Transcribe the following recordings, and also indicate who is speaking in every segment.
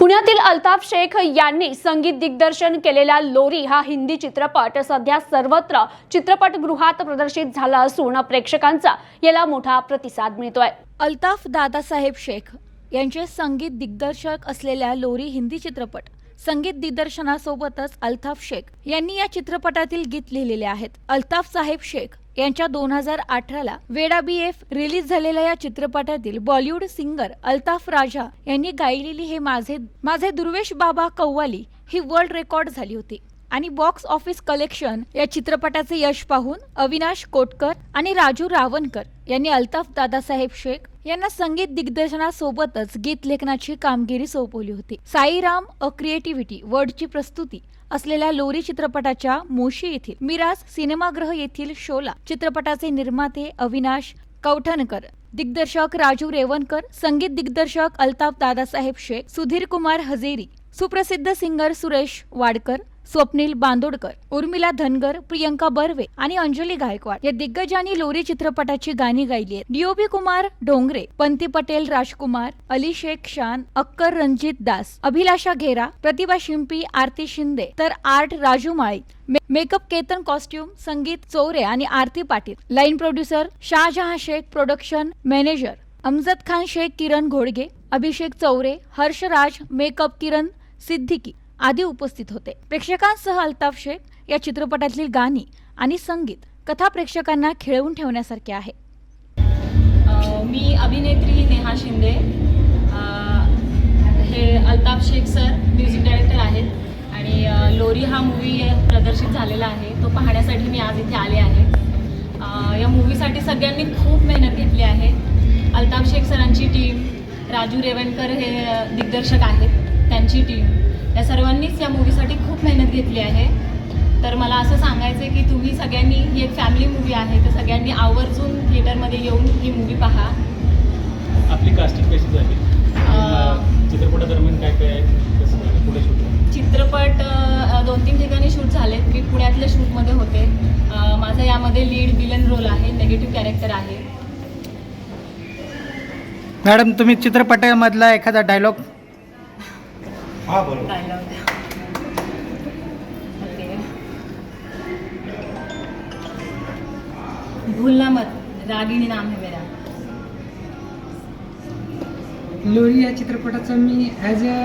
Speaker 1: पुण्यातील अल्ताफ शेख यांनी संगीत दिग्दर्शन केलेला लोरी हा हिंदी चित्रपट सध्या सर्वत्र चित्रपटगृहात प्रदर्शित झाला असून प्रेक्षकांचा याला मोठा प्रतिसाद मिळतोय. अल्ताफ दादासाहेब शेख यांचे संगीत दिग्दर्शक असलेल्या लोरी हिंदी चित्रपट संगीत दिग्दर्शनासोबतच अल्ताफ शेख यांनी या चित्रपटातील गीत लिहिलेले आहेत. अल्ताफ साहेब शेख यांच्या दोन हजार अठराला वेडा बी एफ रिलीज झालेल्या या चित्रपटातील बॉलिवूड सिंगर अल्ताफ राजा यांनी गायलेली हे माझे माझे दुर्वेश बाबा कव्वाली ही वर्ल्ड रेकॉर्ड झाली होती. आणि बॉक्स ऑफिस कलेक्शन या चित्रपटाचे यश पाहून अविनाश कोटकर आणि राजू रावणकर यांनी अल्ताफ दादासाहेब शेख यांना संगीत दिग्दर्शनासोबतच गीत लेखनाची कामगिरी सोपवली होती. साईराम अ क्रिएटिव्हिटी वर्डची प्रस्तुती असलेल्या लोरी चित्रपटाच्या मोशी येथील मिराज सिनेमागृह येथील शोला चित्रपटाचे निर्माते अविनाश कवठणकर दिग्दर्शक राजू रेवणकर संगीत दिग्दर्शक अल्ताफ दादासाहेब शेख सुधीर कुमार हजेरी सुप्रसिद्ध सिंगर सुरेश वाडकर स्वप्नील बांदोडकर उर्मिला धनगर प्रियंका बर्वे आणि अंजली गायकवाड या दिग्गजांनी लोरी चित्रपटाची गाणी गायली आहेत. डीओपी कुमार डोंगरे पंती पटेल राजकुमार अली शेख शान अक्कर रणजित दास अभिलाषा घेरा प्रतिभा शिंपी आरती शिंदे तर आर्ट राजू माळी मे- मेकअप केतन कॉस्ट्युम संगीत चौरे आणि Aarti Patil. Line producer Shahjahan Shaikh production manager Amjad Khan Shaikh Kiran घोडगे Abhishek Chaure Harshraj makeup Kiran Siddiqui. आदी उपस्थित होते. प्रेक्षकांसह अल्ताफ शेख या चित्रपटातील गाणी आणि संगीत कथा प्रेक्षकांना खिळवून ठेवण्यासारखे आहे.
Speaker 2: मी अभिनेत्री नेहा शिंदे. हे Altaf Shaikh sir music director आहेत. आणि लोरी हा मूवी प्रदर्शित झालेला आहे. तो पाहण्यासाठी मी आज इथे आले आहे. या मूवीसाठी सगळ्यांनी खूप मेहनत घेतली आहे. अल्ताफ शेख सरांची टीम राजू रेवणकर हे दिग्दर्शक आहेत. त्यांची टीम या सर्वांनीच या मूवीसाठी खूप मेहनत घेतली आहे. तर मला असं सांगायचं आहे की तुम्ही सगळ्यांनी ही एक फॅमिली मूवी आहे तर सगळ्यांनी आवर्जून थिएटरमध्ये येऊन ही मूवी पहा.
Speaker 3: आपली कास्टिंग कशी झाली? चित्रपटादरम्यान काय काय पुढे शूट
Speaker 2: चित्रपट दोन तीन ठिकाणी शूट झालेत मी पुण्यातल्या शूटमध्ये होते. माझा यामध्ये लीड विलन रोल आहे नेगेटिव्ह कॅरेक्टर आहे.
Speaker 4: मॅडम तुम्ही चित्रपटामधला एखादा डायलॉग
Speaker 3: हा बरोबर.
Speaker 2: भूलना मत. रागिणी नाम है मेरा.
Speaker 5: लोरी या चित्रपटाचं मी ॲज अ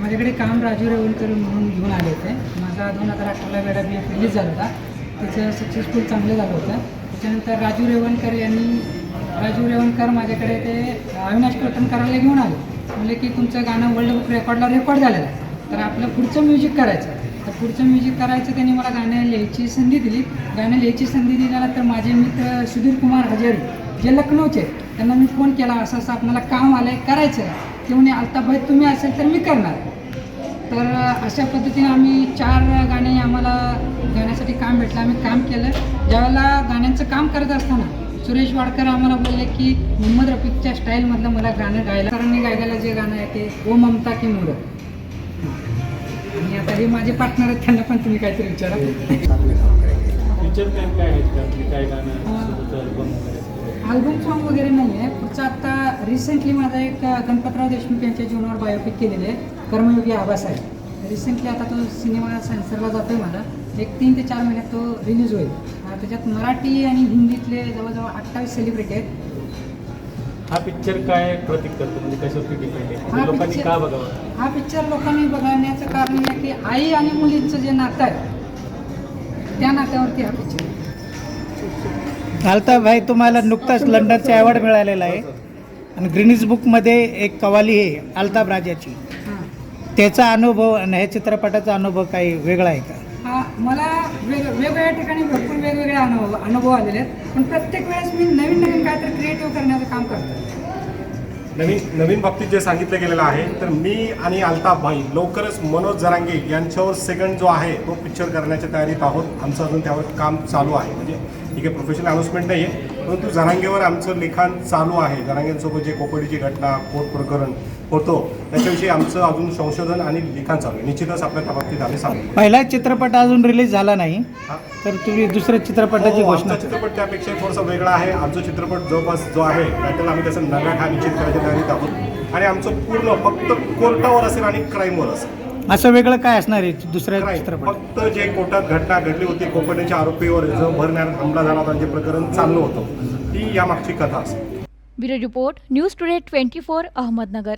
Speaker 5: माझ्याकडे काम राजू रेवणकर म्हणून घेऊन आले होते. माझा दोन हजार अठराला वेळा बी एफ रिलीज झाला होता. त्याचं सक्सेसफुल चांगलं झालं होतं. त्याच्यानंतर राजू रेवणकर यांनी राजू रेवणकर माझ्याकडे ते अविनाश कीर्तनकराला घेऊन आले. म्हणले की तुमचं गाणं वर्ल्ड बुक रेकॉर्डला रेकॉर्ड झालेलं आहे. तर आपलं पुढचं म्युझिक करायचं. तर पुढचं म्युझिक करायचं त्यांनी मला गाणं लिहायची संधी दिली. गाणं लिहायची संधी दिल्यानंतर माझे मित्र सुधीर कुमार हजारी जे लखनौचे त्यांना मी फोन केला असं असं आपल्याला काम आलं आहे करायचं आहे. ते म्हणे अल्ताभाई तुम्ही असेल तर मी करणार. तर अशा पद्धतीने आम्ही चार गाणे आम्हाला गाण्यासाठी काम भेटलं. आम्ही काम केलं. ज्यावेळेला गाण्यांचं काम करत असताना सुरेश वाडकर आम्हाला बोलले की मोहम्मद रफीकच्या स्टाईलमधलं मला गाणं गायला सरांनी गायलेलं जे गाणं आहे ते ओ ममता की मूर. आणि आता हे माझे पार्टनर आहेत त्यांना पण तुम्ही काहीतरी विचारा. अल्बम सॉन्ग वगैरे नाही आहे. पुढचं आता रिसेंटली माझा एक गणपतराव देशमुख यांच्या जीवनावर बायोपिक केलेले आहे कर्मयोगी आबासाहेब. रिसेंटली आता तो सिनेमा सेन्सरला जातो आहे माझा एक तीन ते चार महिन्यात तो रिलीज होईल. त्याच्यात मराठी आणि हिंदीतले जवळजवळ अठ्ठावीस सेलिब्रिटी आहेत.
Speaker 3: हा पिक्चर काय प्रतीक करतो? म्हणजे कशावरती डिपेंड आहे?
Speaker 5: हा
Speaker 3: म्हणजे लोकांनी
Speaker 5: picture-
Speaker 3: का बघावं?
Speaker 5: हा पिक्चर लोकांनी बघण्याचं कारण हे आहे की आई आणि मुलींचं जे नातं आहे त्या नात्यावरती हा पिक्चर आहे.
Speaker 4: अल्ताफ भाई तुम्हाला नुकताच लंडनचा अवॉर्ड मिळालेला आहे. आणि ग्रीनिज बुकमध्ये एक कवाली आहे अल्ताफ राजाची
Speaker 5: हां.
Speaker 4: त्याचा अनुभव आणि ह्या चित्रपटाचा अनुभव काही वेगळा आहे का?
Speaker 5: मला वेग वेगवेगळ्या ठिकाणी भरपूर वेगवेगळे अनुभव अनुभव आलेले आहेत. पण प्रत्येक वेळेस मी नवीन नवीन काहीतरी क्रिएटिव्ह करण्याचं काम करतो
Speaker 6: नवीन नवीन बाबतीत जे सांगितलं गेलेलं आहे तर मी आणि अल्ताफ भाई लवकरच मनोज जरांगे यांच्यावर सेकंड जो आहे तो पिक्चर करण्याच्या तयारीत आहोत. आमचं अजून त्यावर काम चालू आहे. म्हणजे ठीक आहे प्रोफेशनल अनाउन्समेंट नाही आहे परंतु जरांगेवर आमचं लिखाण चालू आहे. जरांगेंसोबत जे कोपडीची घटना कोर्ट प्रकरण होतो. त्याच्याविषयी आमचं अजून संशोधन आणि लिखाण चालू आहे. निश्चितच आपल्या त्या बाबतीत आम्ही सांगू.
Speaker 4: पहिला चित्रपट अजून रिलीज झाला नाही.
Speaker 6: हा?
Speaker 4: तर तुम्ही दुसऱ्या चित्रपटाची
Speaker 6: हो,
Speaker 4: घोषणा
Speaker 6: आमचा चित्रपट त्यापेक्षा थोडासा वेगळा आहे. आमचा चित्रपट जवळपास जो आहे टायटल आम्ही त्याचा नव्या हा निश्चित करायच्या तयारीत आहोत आणि आमचं पूर्ण फक्त कोर्टावर असेल आणि क्राईमवर असेल.
Speaker 4: असं वेगळं काय असणार आहे दुसऱ्या
Speaker 6: क्राईम.
Speaker 4: चित्रपट?
Speaker 6: फक्त जे कोर्टात घटना घडली होती कोकणच्या आरोपीवर जो भरण्यात हमला झाला होता जे प्रकरण चाललं होतं ती यामागची कथा असेल.
Speaker 7: Bureau report news today twenty four Ahmednagar.